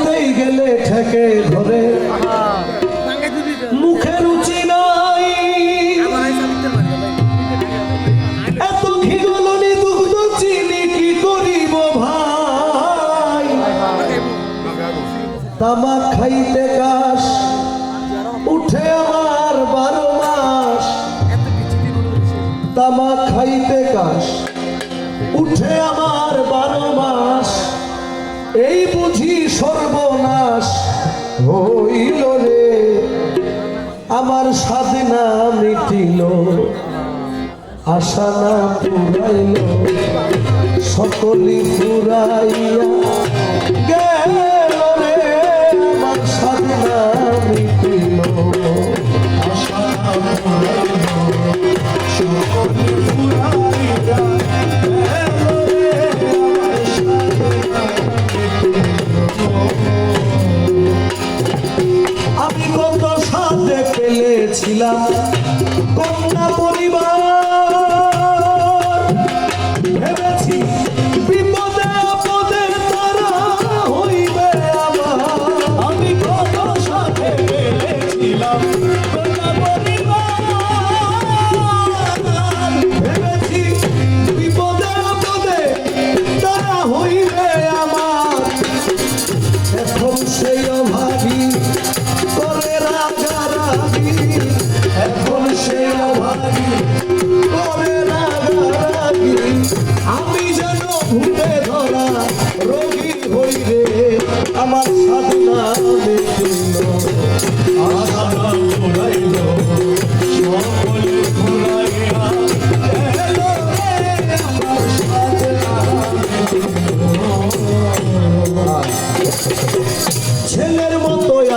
খাইতেই গেলে ঠেকে ধরে। মুখে রুচি নাই। কি করিব ভাই? তামাক খাইতে কাশ, উঠে আমার বারো মাস। তামাক খাইতে কাশ। সর্বনাশ হইল রে। আমার সাধনা মিটিল আশা না পুরাইল সকলি পুরাইয়া পেলেছিলাম কন্যা পরিবার ভেবেছি বিপদে আপদে তারা হইবে আমার। আমি কত সাথে পেলেছিলাম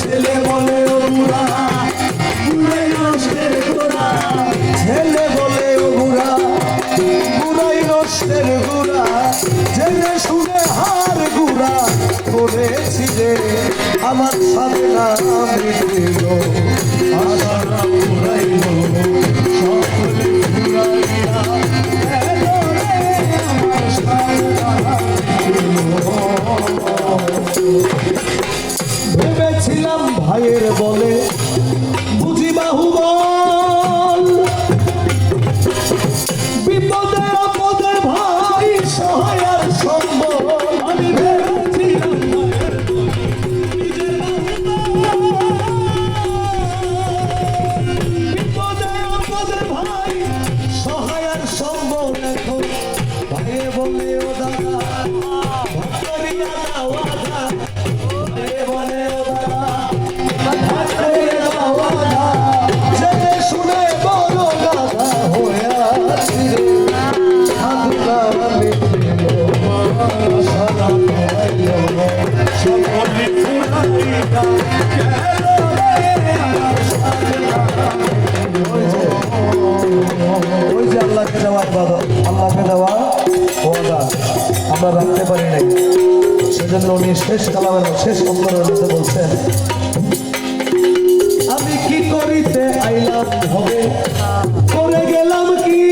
ছেলে বলে ও বুড়া নষ্টের গুড়া। ছেলে বলে ও বুড়া বুড়াই নষ্টের গুড়া। জেনে শুনে হার গুড়া করেছি রে, আমার সাথে না মিটিল আশা পুরাইল সকলে পুরাইয়া গেল ভাইয়ের বলে বুঝি বাহুবল। বিপদে আপদে ভাই সহায় আর সম্বল। আমি ভেবেছিলাম ভাইয়ের বলে, নিজের বাহুবল। বিপদে আপদে ভাই সহায় আর সম্বল এখন। ভাইয়ে বলে ও দাদা ভক্তরিয়া দাও ওই যে আমরা রাখতে পারি নাই সেজন্য উনি শেষ কালামের শেষ অন্তরের মধ্যে বলছেন আমি কি করিতে আইলাম হবে করে গেলাম কি?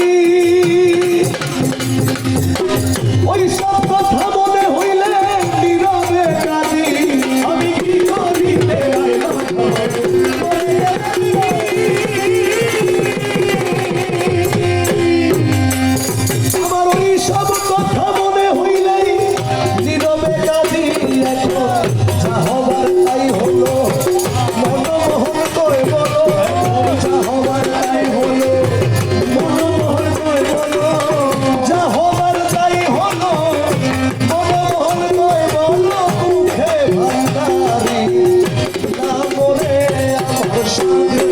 আমার